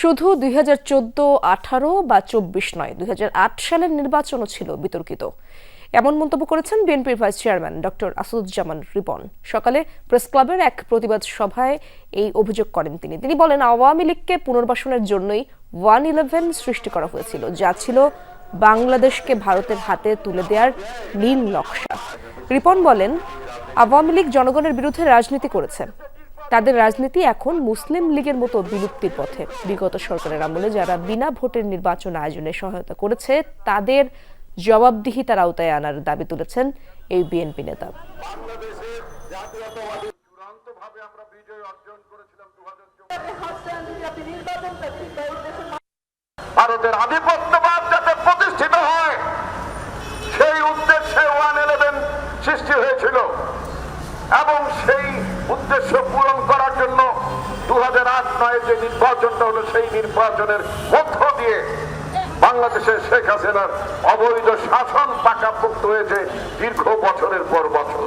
শুধু দুই হাজার চোদ্দ, আঠারো বা চব্বিশ নয়, দুই আট সালের নির্বাচনও ছিল বিতর্কিত। এমন মন্তব্য করেছেন বিএনপির vice chairman doctor Asaduzzaman Ripon. সকালে প্রেস ক্লাবের এক প্রতিবাদ সভায় এই অভিযোগ করেন তিনি। তিনি বলেন, আওয়ামী লীগকে পুনর্বাসনের জন্যই ওয়ান ইলেভেন সৃষ্টি করা হয়েছিল, যা ছিল বাংলাদেশকে ভারতের হাতে তুলে দেওয়ার নীল নকশা। রিপন বলেন, আওয়ামী লীগ জনগণের বিরুদ্ধে রাজনীতি করেছে। তাদের রাজনীতি এখন মুসলিম লীগের মতো বিলুপ্তির পথে। বিগত সরকারের আমলে যারা বিনা ভোটের নির্বাচন আয়োজনে সহায়তা করেছে, তাদের জবাবদিহিতার আওতায় আনার দাবি তুলেছেন এই বিএনপি নেতা। ভারতের আধিপত্যবাদ যাতে প্রতিষ্ঠিত হয়, সেই উদ্দেশ্যে ওয়ান ইলেভেন সৃষ্টি হয়েছিল এবং সেই উদ্দেশ্য পূরণ করার জন্য দু হাজার আট নয় যে নির্বাচনটা হলো সেই নির্বাচনের মধ্য দিয়ে বাংলাদেশের শেখ হাসিনার অবৈধ শাসন পাকাপোক্ত হয়েছে দীর্ঘ বছরের পর বছর।